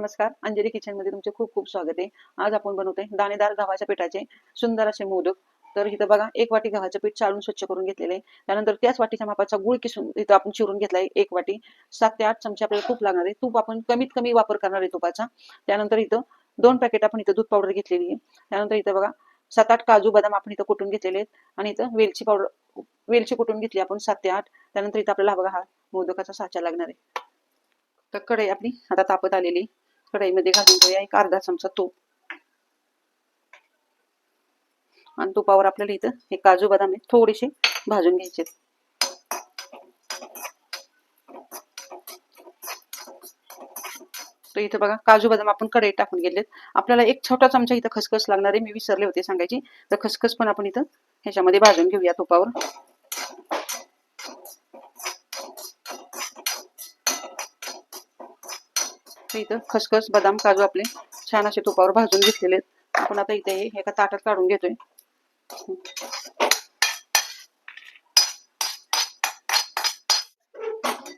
नमस्कार. अंजली किचनमध्ये तुमचे खूप खूप स्वागत आहे. आज आपण बनवतोय दाणेदार गव्हाच्या पिठाचे सुंदर असे मोदक. तर इथं बघा एक वाटी गव्हाचं पीठ चाळून स्वच्छ करून घेतलेले त्यानंतर त्याच वाटीच्या मापाचा गुळ किसून इथं आपण चिरून घेतलाय एक वाटी. सात ते आठ चमचे आपल्याला तूप लागणार आहे. तूप आपण कमीत कमी वापर करणार आहे तुपाचा. त्यानंतर इथं दोन पॅकेट आपण इथं दूध पावडर घेतलेली आहे. त्यानंतर इथं बघा सात आठ काजू बदाम आपण इथं कुटून घेतलेले आहेत. आणि इथं वेलची पावडर वेलची कुटून घेतली आपण सात ते आठ. त्यानंतर इथं आपल्याला हा बघा हा मोदकाचा साचा लागणार आहे. तर कढई आपली आता तापत आलेली कढईमध्ये घालून घेऊया एक अर्धा चमचा तूप. आणि तुपावर आपल्याला इथं हे काजू बदाम आहे थोडेसे भाजून घ्यायचे तर इथं बघा काजू बदाम आपण कढईत टाकून गेलेत आपल्याला एक छोटा चमचा इथं खसखस लागणार आहे मी विसरले होते सांगायची. तर खसखस पण आपण इथं ह्याच्यामध्ये भाजून घेऊया तुपावर. मी इथं खसखस बदाम काजू आपले छान असे तुपावर भाजून घेतलेले आहेत. आपण आता इथे हे एका ताटात काढून घेतोय.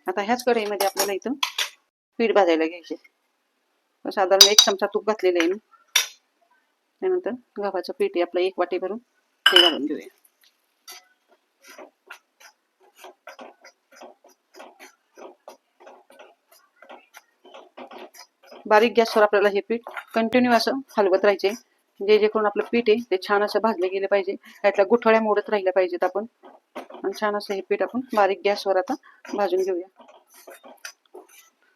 आता ह्याच कढईमध्ये आपल्याला इथं पीठ भाजायला घ्यायचे. साधारण एक चमचा तूप घातलेलं आहे मी. त्यानंतर गव्हाचं पीठ आपलं एक वाटी भरून ते घालून घेऊया. बारीक गॅसवर आपल्याला हे पीठ कंटिन्यू असं हलवत राहायचे. जे जे करून आपलं पीठ आहे ते छान असं भाजले गेले पाहिजे. त्यातल्या गुठळ्या मोडत राहिल्या पाहिजेत आपण. आणि छान असं हे पीठ आपण बारीक गॅसवर आता भाजून घेऊया.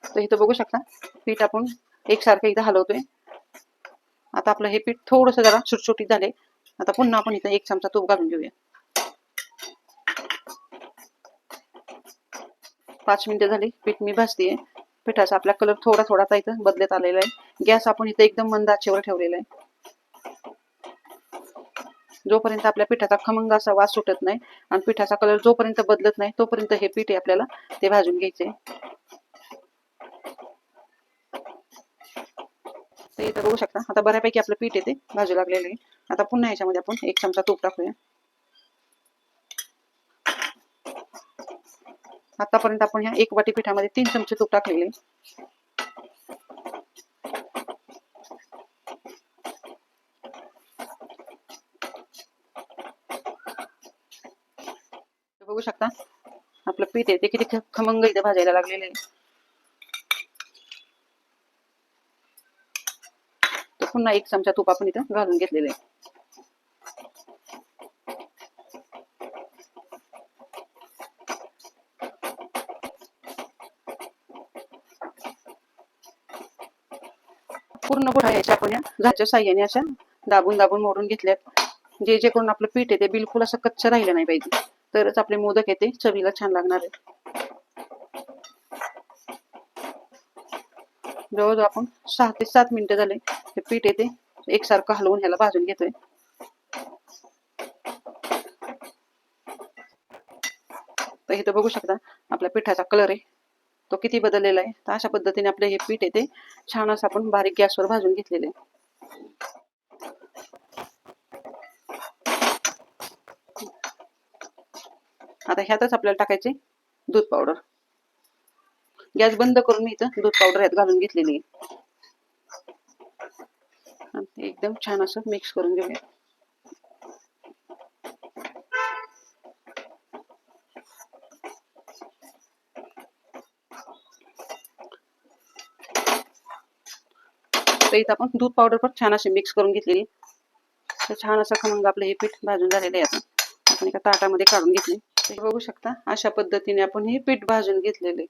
तर इथं बघू शकता पीठ आपण एकसारखं इथं हलवतोय. आता आपलं हे पीठ थोडंसं जरा सुटसुटीत झाले आता पुन्हा आपण इथं एक चमचा तूप घालून घेऊया. पाच मिनिटं झाली पीठ मी भाजतेय. पिठाचा. आपला कलर थोडा थोडासा इथं बदलत आलेला आहे. गॅस आपण इथं एकदम मंद आचेवर ठेवलेला आहे. जोपर्यंत आपल्या पिठाचा खमंग असा वास सुटत नाही आणि पिठाचा कलर जोपर्यंत बदलत नाही तोपर्यंत हे पीठ आहे आपल्याला ते भाजून घ्यायचे तर इथं बघू शकता आता बऱ्यापैकी आपलं पीठ येते भाजू लागलेलं आहे. आता पुन्हा याच्यामध्ये आपण एक चमचा तूप टाकूया. आतापर्यंत आपण ह्या एक वाटी पिठामध्ये तीन चमचे तूप टाकलेले. बघू शकता आपलं पीठ आहे ते किती खमंग इथे भाजायला लागलेले आहे. तर पुन्हा एक चमचा तूप आपण इथं घालून घेतलेले आहे. पूर्ण पुढे आपण या घाच्या साह्याने अशा दाबून दाबून मोडून घेतल्यात. जे जे करून आपलं पीठ आहे ते बिलकुल असं कच्च राहिलं नाही पाहिजे. तरच आपले मोदक येते चवीला छान लागणार आहे जवळजवळ आपण सहा ते सात मिनिटं झाले. हे पीठ येते एकसारखं हलवून ह्याला भाजून घेतोय. तर हे तर बघू शकता आपल्या पिठाचा कलर आहे. तो किती बदललेला आहे? तर अशा पद्धतीने आपलं हे पीठ येते. छान असं आपण बारीक गॅसवर भाजून घेतलेले आता ह्यातच आपल्याला टाकायचे दूध पावडर. गॅस बंद करून मी इथं दूध पावडर ह्यात घालून घेतलेली आहे. आणि एकदम छान असं मिक्स करून घेऊया. तर इथं आपण दूध पावडर पण छान अशी मिक्स करून घेतलेली. तर छान असं खमंग आपलं हे पीठ भाजून झालेलं आहे आता. आपण एका ताटामध्ये काढून घेतले. ते बघू शकता अशा पद्धतीने आपण हे पीठ भाजून घेतलेले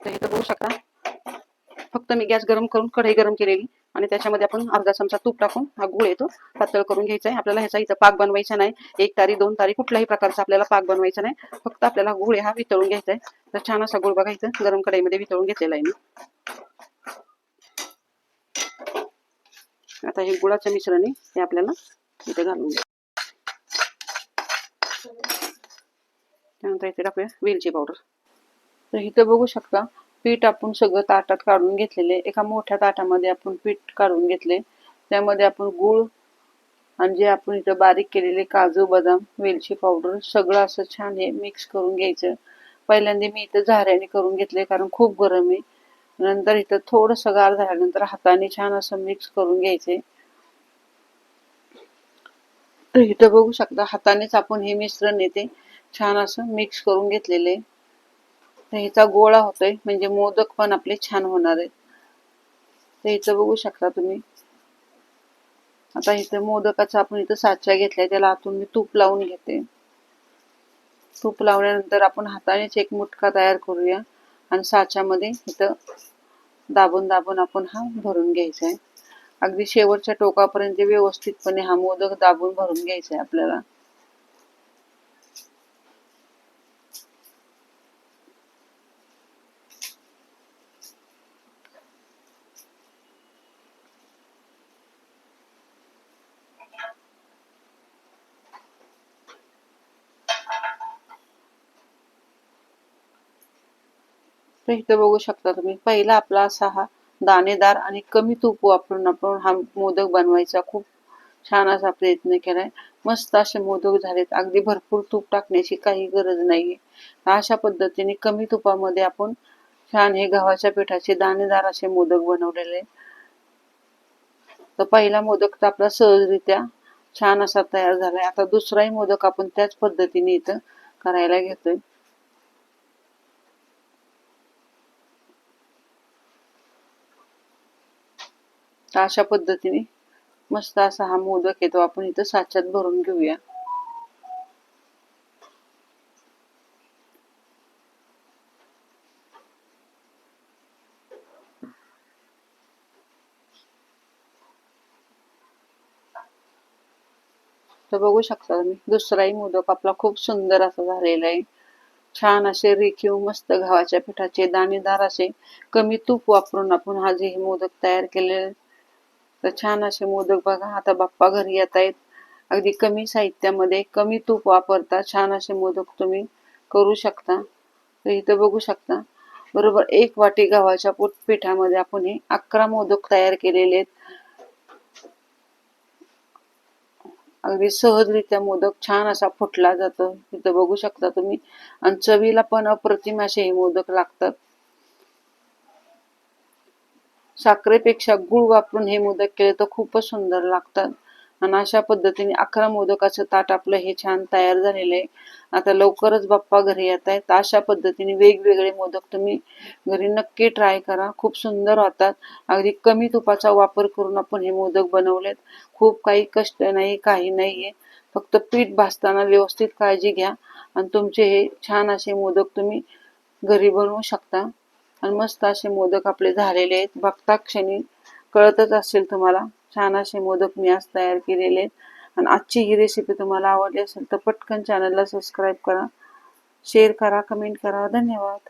तर इथं बघू शकता फक्त मी गॅस गरम करून कढई गरम केलेली आणि त्याच्यामध्ये आपण अर्धा चमचा तूप टाकून हा गुळ येतो पातळ करून घ्यायचा आहे आपल्याला ह्याचा इथं पाक बनवायचा नाही. एक तारी दोन तारी कुठल्याही प्रकारचा आपल्याला पाक बनवायचा नाही. फक्त आपल्याला गुळ हा वितळून घ्यायचा आहे तर छान असा गुळ बघायचं गरम कढईमध्ये वितळून घेतलेला आहे मी. आता हे गुळाच्या मिश्रण आहे ते आपल्याला इथे घालून घ्या. त्यानंतर इथे टाकूया वेलची पावडर. तर इथं बघू शकता पीठ आपण सगळं ताटात काढून घेतलेले. एका मोठ्या ताटामध्ये आपण पीठ काढून घेतले. त्यामध्ये आपण गूळ आणि जे आपण इथं बारीक केलेले काजू बदाम वेलची पावडर सगळं असं छान हे मिक्स करून घ्यायचं. पहिल्यांदा मी इथं झाऱ्याने करून घेतले कारण खूप गरम आहे. नंतर इथं थोडस गार झाल्यानंतर हाताने छान असं मिक्स करून घ्यायचे. तर इथं बघू शकता हातानेच आपण हे मिश्रण येते. छान असं मिक्स करून घेतलेले. तर हिचा गोळा होतोय म्हणजे मोदक पण आपले छान होणार आहेत. तर हिचं बघू शकता तुम्ही. आता इथे मोदकाचा आपण इथं साचा घेतलाय त्याला आतून मी तूप लावून घेते. तूप लावल्यानंतर आपण हातानेच एक मुटका तयार करूया आणि साच्यामध्ये इथं दाबून दाबून आपण हा भरून घ्यायचा आहे अगदी शेवटच्या टोकापर्यंत व्यवस्थितपणे हा मोदक दाबून भरून घ्यायचा आहे आपल्याला. तर इथं बघू शकता तुम्ही. पहिला आपला असा हा दाणेदार आणि कमी तूप वापरून आपण हा मोदक बनवायचा. खूप छान असा प्रयत्न केलाय. मस्त असे मोदक झालेत. अगदी भरपूर तूप टाकण्याची काही गरज नाहीये. अशा पद्धतीने कमी तुपामध्ये आपण छान हे गव्हाच्या पिठाचे दाणेदार असे मोदक बनवलेले तर पहिला मोदक तर आपला सहजरित्या छान असा तयार झालाय. आता दुसराही मोदक आपण त्याच पद्धतीने इथं करायला घेतोय. तर अशा पद्धतीने मस्त असा हा मोदक येतो आपण इथं साच्यात भरून घेऊया. तर बघू शकता तुम्ही दुसराही मोदक आपला खूप सुंदर असा झालेला आहे. छान असे रेखीव मस्त गव्हाच्या पिठाचे दाणेदार असे कमी तूप वापरून आपण हा जे मोदक तयार केलेले तर छान असे मोदक बघा. आता बाप्पा घरी येत आहेत. अगदी कमी साहित्यामध्ये कमी तूप वापरता छान असे मोदक तुम्ही करू शकता. तर इथं बघू शकता. बरोबर एक वाटी गव्हाच्या पोट पिठामध्ये आपण हे अकरा मोदक तयार केलेले आहेत. अगदी सहजरित्या मोदक छान असा फुटला जातो. इथं बघू शकता तुम्ही. आणि चवीला पण अप्रतिम असे हे मोदक लागतात. साखरेपेक्षा गुळ वापरून हे मोदक केले तर खूपच सुंदर लागतात. आणि अशा पद्धतीने अकरा मोदकाचं ताट आपलं हे छान तयार झालेलं आहे. आता लवकरच बाप्पा घरी येत आहेत. अशा पद्धतीने वेगवेगळे मोदक तुम्ही घरी नक्की ट्राय करा. खूप सुंदर होतात अगदी कमी तुपाचा वापर करून आपण हे मोदक बनवलेत. खूप काही कष्ट नाही काही नाहीये. फक्त पीठ भाजताना व्यवस्थित काळजी घ्या. आणि तुमचे हे छान असे मोदक तुम्ही घरी बनवू शकता. आणि मस्त असे मोदक आपले झालेले आहेत. बघता क्षणी कळतच असेल तुम्हाला. छान असे मोदक मी आज तयार केलेले आहेत. आणि आजची ही रेसिपी तुम्हाला आवडली असेल तर पटकन चॅनलला सबस्क्राईब करा. शेअर करा कमेंट करा. धन्यवाद.